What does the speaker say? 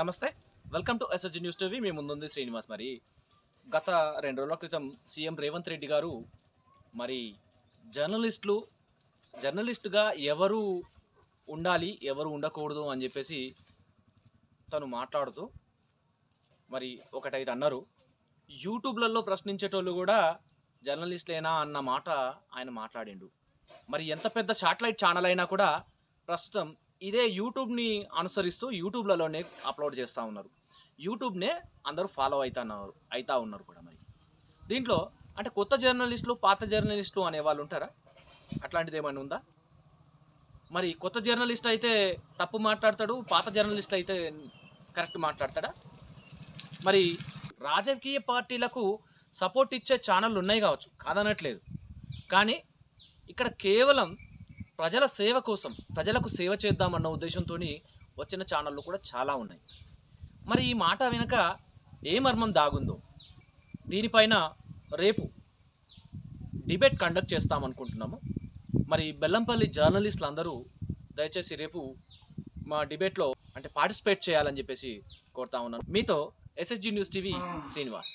నమస్తే. Welcome to SSG news TV మీ ముందుంది శ్రీనివాస్ మరి. గత రెండు రోజుల క్రితం సీఎం రేవంత్ రెడ్డి గారు మరి జర్నలిస్టులు జర్నలిస్టుగా ఎవరు ఉండాలి ఎవరు ఉండకూడదు అని చెప్పేసి తను మాట్లాడుతూ మరి ఒకటైతే అన్నారు. యూట్యూబ్లలో ప్రశ్నించేటోళ్ళు కూడా జర్నలిస్ట్లేనా అన్న మాట ఆయన మాట్లాడిండు. మరి ఎంత పెద్ద శాటిలైట్ ఛానల్ అయినా కూడా ప్రస్తుతం ఇదే యూట్యూబ్ని అనుసరిస్తూ యూట్యూబ్లలోనే అప్లోడ్ చేస్తూ ఉన్నారు. యూట్యూబ్నే అందరూ ఫాలో అవుతున్నారు అవుతా ఉన్నారు కూడా మరి. దీంట్లో అంటే కొత్త జర్నలిస్టులు పాత జర్నలిస్టులు అనే వాళ్ళు ఉంటారా? అట్లాంటిది ఏమైనా ఉందా? మరి కొత్త జర్నలిస్ట్ అయితే తప్పు మాట్లాడతాడు పాత జర్నలిస్ట్ అయితే కరెక్ట్ మాట్లాడతాడా? మరి రాజకీయ పార్టీలకు సపోర్ట్ ఇచ్చే ఛానళ్ళు ఉన్నాయి కావచ్చు కాదనట్లేదు. కానీ ఇక్కడ కేవలం ప్రజల సేవ కోసం ప్రజలకు సేవ చేద్దామన్న ఉద్దేశంతో వచ్చిన ఛానళ్ళు కూడా చాలా ఉన్నాయి. మరి ఈ మాట వెనుక ఏ మర్మం దాగుందో? దీనిపైన రేపు డిబేట్ కండక్ట్ చేస్తామనుకుంటున్నాము? మరి బెల్లంపల్లి జర్నలిస్టులు అందరూ దయచేసి రేపు మా డిబేట్లో అంటే పార్టిసిపేట్ చేయాలని చెప్పేసి కోరుతా ఉన్నాను. మీతో ఎస్ఎస్జి న్యూస్ టీవీ శ్రీనివాస్.